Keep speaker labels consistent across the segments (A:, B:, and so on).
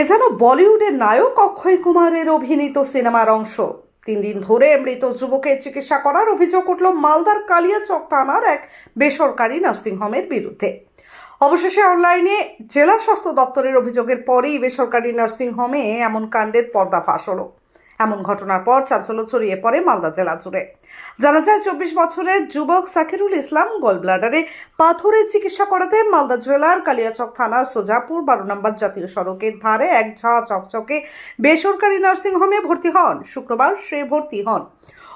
A: এ যেন বলিউডের নায়ক অক্ষয় কুমারের অভিনীত সিনেমার অংশ। তিন দিন ধরে মৃত যুবকের চিকিৎসা করার অভিযোগ উঠল মালদার কালিয়াচক থানার এক বেসরকারি নার্সিংহোমের বিরুদ্ধে। অবশেষে অনলাইনে জেলা স্বাস্থ্য দপ্তরের অভিযোগের পরেই বেসরকারি নার্সিংহোমে এমন কাণ্ডের পর্দাফাশ হলো। এমন ঘটনার পর চাঞ্চল্য ছড়িয়ে পড়ে মালদা জেলা জুড়ে। জানা যায়, চব্বিশ বছরের যুবক সাকিরুল ইসলাম গোল ব্লাডারে পাথরের চিকিৎসা করাতে মালদা জেলার কালিয়াচক থানার সোজাপুর বারো নম্বর জাতীয় সড়কের ধারে এক ঝাঁ চকচকে বেসরকারি নার্সিংহোমে ভর্তি হন। শুক্রবার সে ভর্তি হন।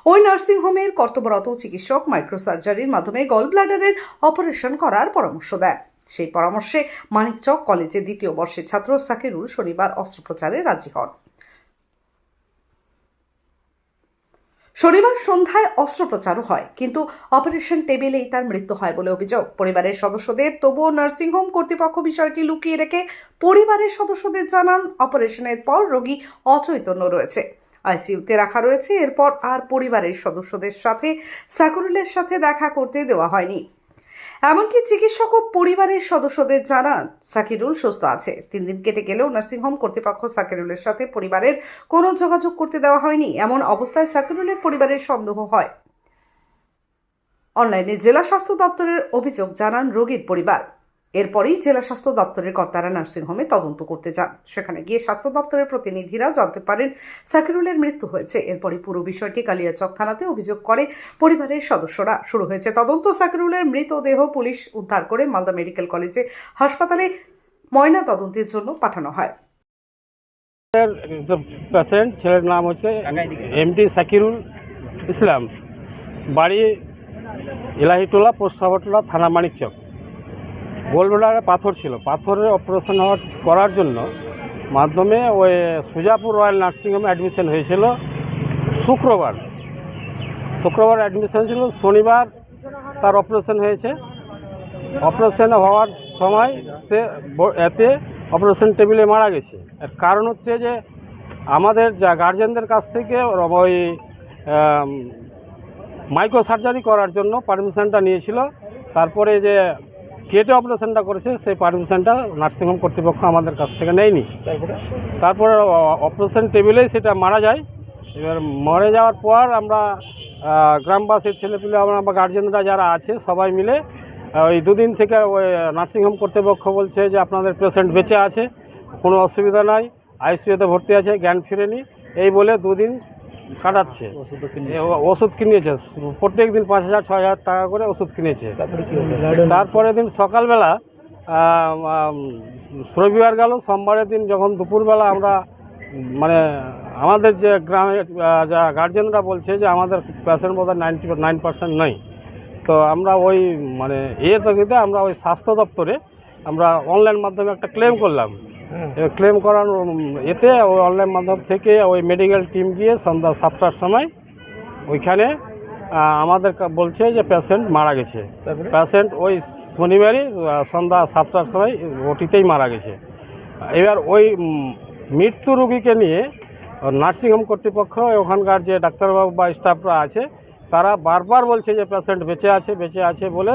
A: ওই নার্সিংহোমের কর্তব্যরত চিকিৎসক মাইক্রোসার্জারির মাধ্যমে গল ব্লাডারের অপারেশন করার পরামর্শ দেন। সেই পরামর্শে মানিকচক কলেজে দ্বিতীয় বর্ষের ছাত্র সাকিরুল শনিবার অস্ত্রোপচারে রাজি হন। শনিবার সন্ধ্যায় অস্ত্রোপচারও হয়, কিন্তু অপারেশন টেবিলেই তার মৃত্যু হয় বলে অভিযোগ। পরিবারের সদস্যদের, তবুও নার্সিংহোম কর্তৃপক্ষ বিষয়টি লুকিয়ে রেখে পরিবারের সদস্যদের জানান, অপারেশনের পর রোগী অচৈতন্য রয়েছে। আইসিইউতে রাখা রয়েছে, এরপর আর পরিবারের সদস্যদের সাথে সাকুরুলের সাথে দেখা করতে দেওয়া হয়নি। এমনকি চিকিৎসক ও পরিবারের সদস্যদের জানান, সাকিরুল সুস্থ আছে। তিন দিন কেটে গেলেও নার্সিংহোম কর্তৃপক্ষ সাকিরুলের সাথে পরিবারের কোনো যোগাযোগ করতে দেওয়া হয়নি। এমন অবস্থায় সাকিরুলের পরিবারের সন্দেহ হয়। অনলাইনে জেলা স্বাস্থ্য দপ্তরের অভিযোগ, জানান রোগীর পরিবার। এরপরেই জেলা স্বাস্থ্য দপ্তরের কর্তারা নার্সিংহোমে তদন্ত করতে যান। সেখানে গিয়ে স্বাস্থ্য দপ্তরের প্রতিনিধিরা জানতে পারেন, সাকিরুলের মৃত্যু হয়েছে। এরপরই পুরো বিষয়টি কালিয়াচক থানাতে অভিযোগ করে পরিবারের সদস্যরা। শুরু হয়েছে তদন্ত। সাকিরুলের মৃতদেহ পুলিশ উদ্ধার করে মালদা মেডিকেল কলেজে হাসপাতালে ময়না তদন্তের জন্য পাঠানো হয়।
B: পেশেন্ট ছেলের নাম হচ্ছে এমডি সাকিরুল ইসলাম। বাড়ি ইলাহিটোলা পোস্টাবটোলা থানা মানিকচক। গোলবেলারে পাথর ছিল। পাথরের অপারেশন হওয়ার করার জন্য মাধ্যমে ওই সুজাপুর রয়্যাল নার্সিংহোমে অ্যাডমিশন হয়েছিল শুক্রবার। শুক্রবার অ্যাডমিশন ছিল, শনিবার তার অপারেশন হয়েছে। অপারেশন হওয়ার সময় সে এতে অপারেশন টেবিলে মারা গেছে। এর কারণ হচ্ছে যে আমাদের যা গার্জেনদের কাছ থেকে ওই মাইক্রো সার্জারি করার জন্য পারমিশনটা নিয়েছিল। তারপরে যে কেটে অপারেশনটা করেছে সেই পারমিশনটা নার্সিংহোম কর্তৃপক্ষ আমাদের কাছ থেকে নেয়নি। তারপরে? অপারেশন টেবিলেই সেটা মারা যায়। এবার মরে যাওয়ার পর আমরা গ্রামবাসীর ছেলেপিলে আমরা বা গার্জেনরা যারা আছে সবাই মিলে ওই দুদিন থেকে ওই নার্সিংহোম কর্তৃপক্ষ বলছে যে আপনাদের পেশেন্ট বেঁচে আছে কোনো অসুবিধা নাই আইসিইউতে ভর্তি আছে জ্ঞান ফিরেনি। এই বলে দুদিন কাটাচ্ছে ওষুধ কিনেছে। প্রত্যেক দিন পাঁচ হাজার ছয় হাজার টাকা করে ওষুধ কিনেছে। তারপরের দিন সকালবেলা রবিবার গেল সোমবারের দিন যখন দুপুরবেলা আমরা মানে আমাদের যে গ্রামে যা গার্জেনরা বলছে যে আমাদের পেশেন্ট বোধ হয় নাইনটি নাইন পার্সেন্ট নেই। তো আমরা ওই মানে এ তকিতে আমরা ওই স্বাস্থ্য দপ্তরে আমরা অনলাইন মাধ্যমে একটা ক্লেম করলাম। ক্লেম করার এতে ওই অনলাইন মাধ্যম থেকে ওই মেডিকেল টিম গিয়ে সন্ধ্যা সাতটার সময় ওইখানে আমাদের বলছে যে পেশেন্ট মারা গেছে। পেশেন্ট ওই শনিবারই সন্ধ্যা সাতটার সময় ওটিতেই মারা গেছে। এবার ওই মৃত্যু রোগীকে নিয়ে নার্সিংহোম কর্তৃপক্ষ ওখানকার যে ডাক্তারবাবু বা স্টাফরা আছে তারা বারবার বলছে যে পেশেন্ট বেঁচে আছে বেঁচে আছে বলে